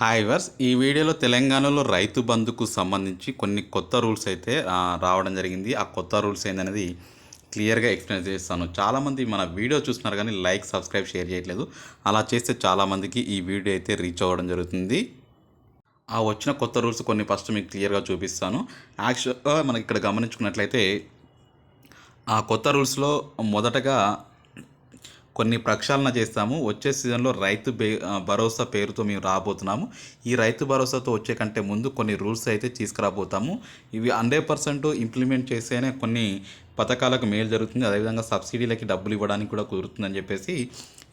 Hi verse ఈ వీడియోలో తెలంగాణలో రైతు బంధుకు సంబంధించి కొన్ని కొత్త రూల్స్ అయితే రావడం జరిగింది. ఆ కొత్త రూల్స్ ఏందనేది క్లియర్గా ఎక్స్ప్లెయిన్ చేస్తాను. చాలామంది మన వీడియో చూస్తున్నారు కానీ లైక్ సబ్స్క్రైబ్ షేర్ చేయట్లేదు. అలా చేస్తే చాలామందికి ఈ వీడియో అయితే రీచ్ అవ్వడం జరుగుతుంది. ఆ వచ్చిన కొత్త రూల్స్ కొన్ని ఫస్ట్ మీకు క్లియర్గా చూపిస్తాను. యాక్చువల్గా మనకి ఇక్కడ గమనించుకున్నట్లయితే ఆ కొత్త రూల్స్లో మొదటగా కొన్ని ప్రక్షాళన చేస్తాము. వచ్చే సీజన్లో రైతు బే భరోసా పేరుతో మేము రాబోతున్నాము. ఈ రైతు భరోసాతో వచ్చే కంటే ముందు కొన్ని రూల్స్ అయితే తీసుకురాబోతాము. ఇవి హండ్రెడ్ పర్సెంట్ ఇంప్లిమెంట్ చేస్తేనే కొన్ని పథకాలకు మేలు జరుగుతుంది. అదేవిధంగా సబ్సిడీలకి డబ్బులు ఇవ్వడానికి కూడా కుదురుతుందని చెప్పేసి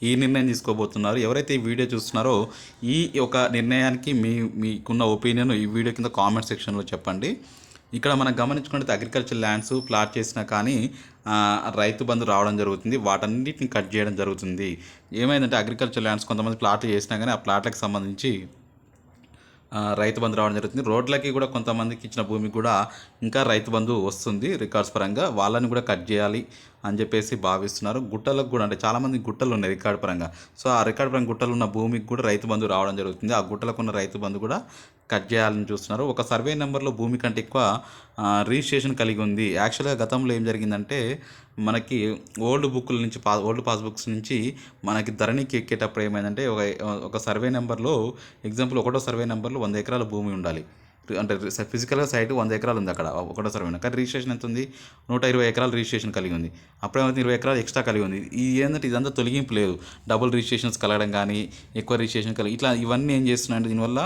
ఈ నిర్ణయం తీసుకోబోతున్నారు. ఎవరైతే ఈ వీడియో చూస్తున్నారో ఈ ఒక నిర్ణయానికి మీ మీకున్న ఒపీనియన్ ఈ వీడియో కింద కామెంట్ సెక్షన్లో చెప్పండి. ఇక్కడ మనం గమనించుకుంటే అగ్రికల్చర్ ల్యాండ్స్ ప్లాట్ చేసినా కానీ రైతు బంధు రావడం జరుగుతుంది. వాటన్నిటిని కట్ చేయడం జరుగుతుంది. ఏమైందంటే అగ్రికల్చర్ ల్యాండ్స్ కొంతమంది ప్లాట్లు చేసినా కానీ ఆ ప్లాట్లకు సంబంధించి రైతు బంధు రావడం జరుగుతుంది. రోడ్లకి కూడా కొంతమందికి ఇచ్చిన భూమికి కూడా ఇంకా రైతు బంధు వస్తుంది రికార్డ్స్ పరంగా. వాళ్ళని కూడా కట్ చేయాలి. అని చెప్పేసి భావిస్తున్నారు. గుట్టలకు కూడా అంటే చాలామంది గుట్టలు ఉన్నాయి రికార్డ్ పరంగా. సో ఆ రికార్డ్ పరంగా గుట్టలు ఉన్న భూమికి కూడా రైతు బంధు రావడం జరుగుతుంది. ఆ గుట్టలకు ఉన్న రైతు బంధు కూడా కట్ చేయాలని చూస్తున్నారు. ఒక సర్వే నెంబర్లో భూమి కంటే ఎక్కువ రిజిస్ట్రేషన్ కలిగి ఉంది. యాక్చువల్గా గతంలో ఏం జరిగిందంటే మనకి ఓల్డ్ బుక్ల నుంచి పా ఓల్డ్ పాస్బుక్స్ నుంచి మనకి ధరణికి ఎక్కేటప్పుడు ఏమైందంటే ఒక ఒక సర్వే నెంబర్లో ఎగ్జాంపుల్ ఒకటో సర్వే నెంబర్లో వంద ఎకరాల భూమి ఉండాలి. అంటే ఫిజికల్గా సైట్ వంద ఎకరాలు ఉంది అక్కడ ఒకటో సర్వే కానీ రిజిస్ట్రేషన్ ఎంత ఉంది? నూట ఇరవై ఎకరాలు రిజిస్ట్రేషన్ కలిగి ఉంది. అప్పుడేమైతే ఇరవై ఎకరాలు ఎక్స్ట్రా కలిగి ఉంది. ఈ ఏంటంటే ఇదంతా తొలగింపు లేదు. డబుల్ రిజిస్ట్రేషన్స్ కలగడం కానీ ఎక్కువ రిజిస్ట్రేషన్ కలిగి ఇట్లా ఇవన్నీ ఏం చేస్తున్నాయంటే దీనివల్ల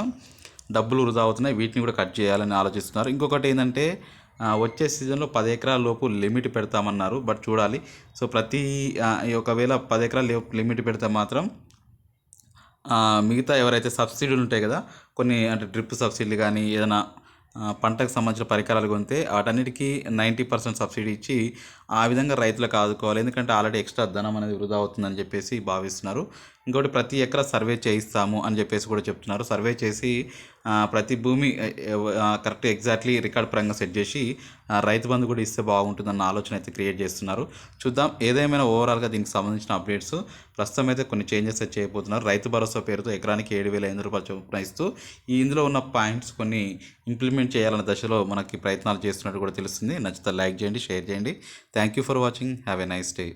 డబ్బులు వృధా అవుతున్నాయి. వీటిని కూడా కట్ చేయాలని ఆలోచిస్తున్నారు. ఇంకొకటి ఏంటంటే వచ్చే సీజన్లో పది ఎకరాల లోపు లిమిట్ పెడతామన్నారు బట్ చూడాలి. సో ప్రతి ఒకవేళ పది ఎకరాల లిమిట్ పెడితే మాత్రం మిగతా ఎవరైతే సబ్సిడీలు ఉంటాయి కదా కొన్ని అంటే డ్రిప్ సబ్సిడీలు కానీ ఏదైనా పంటకు సంబంధించిన పరికరాలు కొంటే వాటన్నిటికీ నైంటీ పర్సెంట్ సబ్సిడీ ఇచ్చి ఆ విధంగా రైతులకు ఆదుకోవాలి. ఎందుకంటే ఆల్రెడీ ఎక్స్ట్రా ధనం అనేది వృధా అవుతుందని చెప్పేసి భావిస్తున్నారు. ఇంకోటి ప్రతి ఎకరా సర్వే చేయిస్తాము అని చెప్పేసి కూడా చెప్తున్నారు. సర్వే చేసి ప్రతి భూమి కరెక్ట్ ఎగ్జాక్ట్లీ రికార్డ్ పరంగా సెట్ చేసి రైతు బంధు కూడా ఇస్తే బాగుంటుందన్న ఆలోచన అయితే క్రియేట్ చేస్తున్నారు. చూద్దాం ఏదేమైనా ఓవరాల్గా దీనికి సంబంధించిన అప్డేట్స్ ప్రస్తుతం అయితే కొన్ని చేంజెస్ అయితే చేయబోతున్నారు. రైతు భరోసా పేరుతో ఎకరానికి ఏడు వేల ఐదు రూపాయలు చొప్పున ఇస్తూ ఈ ఇందులో ఉన్న పాయింట్స్ కొన్ని ఇంప్లిమెంట్ చేయాలన్న దశలో మనకి ప్రయత్నాలు చేస్తున్నట్టు కూడా తెలుస్తుంది. నచ్చితే లైక్ చేయండి షేర్ చేయండి. Thank you for watching have a nice day